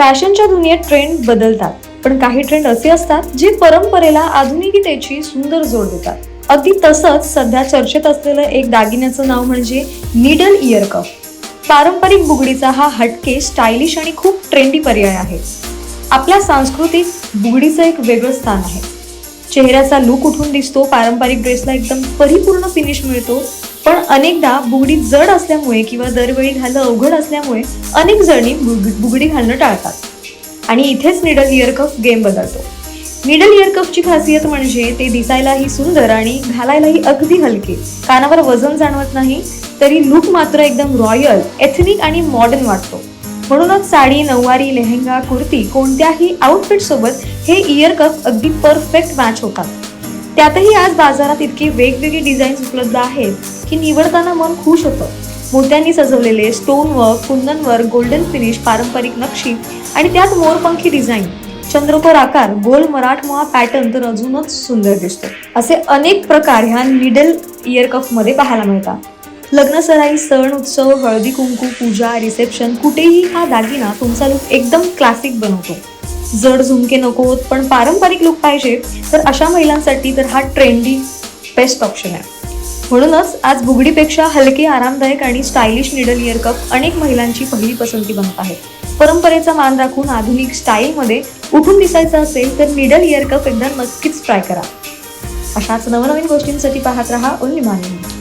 फॅशनच्या दुनियेत ट्रेंड बदलतात. पण काही ट्रेंड असे असतात जे परंपरेला आधुनिकतेची सुंदर जोड देतात. अगदी तसंच सध्या चर्चेत असलेलं एक दागिन्याचं नाव म्हणजे निडल इयर कफ. पारंपरिक बुगडीचा हा हटके स्टायलिश आणि खूप ट्रेंडी पर्याय आहे. आपल्या सांस्कृतिक बुगडीचं एक वेगळं स्थान आहे. चेहऱ्याचा लुक उठून दिसतो पारंपरिक ड्रेसला एकदम परिपूर्ण फिनिश मिळतो पण अनेकदा बुगडी जड असल्यामुळे किंवा दरवेळी घालणं अवघड असल्यामुळे अनेक जणी बुग- बुगडी घालणं टाळतात. आणि इथेच निडल इयर कफ गेम बदलतो. निडल इयर कफची खासियत म्हणजे ते दिसायलाही सुंदर आणि घालायलाही अगदी हलके. कानावर वजन जाणवत नाही तरी लुक मात्र एकदम रॉयल एथनिक आणि मॉडर्न वाटतो. म्हणूनच साडी नऊवारी लेहंगा कुर्ती कोणत्याही आउटफिट सोबत हे इयर कफ अगदी परफेक्ट मॅच होतात. त्यातही आज बाजारात इतकी वेगवेगळी डिझाईन्स उपलब्ध आहेत की निवडताना मन खुश होतं. मोत्यांनी सजवलेले stone work kundan work golden finish पारंपरिक नक्षी आणि त्यात मोरपंखी डिझाईन चंद्रकोर आकार गोल मराठमोळा पॅटर्न तर अजूनच सुंदर दिसतो असे अनेक प्रकार ह्या निडल इयरकफमध्ये पाहायला मिळतात. लग्न सराई सण उत्सव हळदी कुंकू पूजा रिसेप्शन कुठेही हा दागिना तुमचा लुक एकदम क्लासिक बनवतो. जड झुमके नकोत पण पारंपरिक लुक पाहिजे तर अशा महिलांसाठी तर हा ट्रेंडी बेस्ट ऑप्शन आहे. म्हणूनच आज बुगडीपेक्षा हलके आरामदायक आणि स्टायलिश निडल इयर कप अनेक महिलांची पहिली पसंती बनत आहे. परंपरेचा मान राखून आधुनिक स्टाईलमध्ये उठून दिसायचं असेल तर निडल इयर कप एकदा नक्कीच ट्राय करा. अशाच नवनवीन गोष्टींसाठी पाहत राहा ओनली मानिंग